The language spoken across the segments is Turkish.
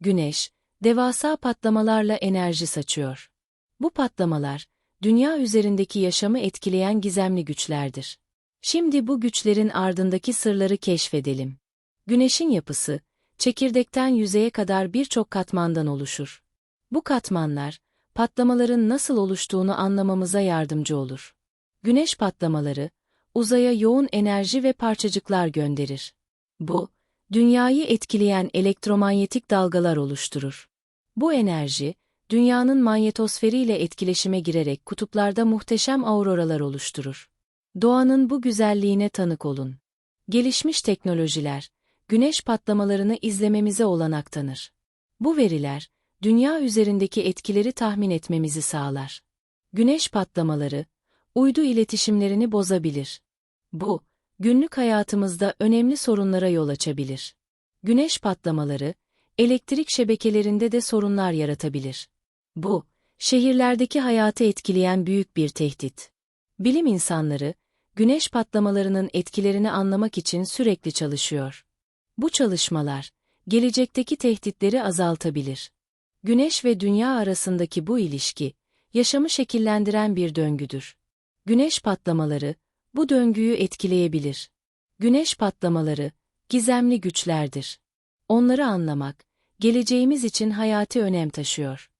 Güneş, devasa patlamalarla enerji saçıyor. Bu patlamalar, dünya üzerindeki yaşamı etkileyen gizemli güçlerdir. Şimdi bu güçlerin ardındaki sırları keşfedelim. Güneşin yapısı, çekirdekten yüzeye kadar birçok katmandan oluşur. Bu katmanlar, patlamaların nasıl oluştuğunu anlamamıza yardımcı olur. Güneş patlamaları, uzaya yoğun enerji ve parçacıklar gönderir. Bu, dünyayı etkileyen elektromanyetik dalgalar oluşturur. Bu enerji, dünyanın manyetosferiyle etkileşime girerek kutuplarda muhteşem auroralar oluşturur. Doğanın bu güzelliğine tanık olun. Gelişmiş teknolojiler, güneş patlamalarını izlememize olanak tanır. Bu veriler, dünya üzerindeki etkileri tahmin etmemizi sağlar. Güneş patlamaları, uydu iletişimlerini bozabilir. Bu, günlük hayatımızda önemli sorunlara yol açabilir. Güneş patlamaları, elektrik şebekelerinde de sorunlar yaratabilir. Bu, şehirlerdeki hayatı etkileyen büyük bir tehdit. Bilim insanları, güneş patlamalarının etkilerini anlamak için sürekli çalışıyor. Bu çalışmalar, gelecekteki tehditleri azaltabilir. Güneş ve dünya arasındaki bu ilişki, yaşamı şekillendiren bir döngüdür. Güneş patlamaları, bu döngüyü etkileyebilir. Güneş patlamaları, gizemli güçlerdir. Onları anlamak, geleceğimiz için hayati önem taşıyor.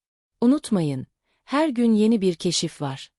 Unutmayın, her gün yeni bir keşif var.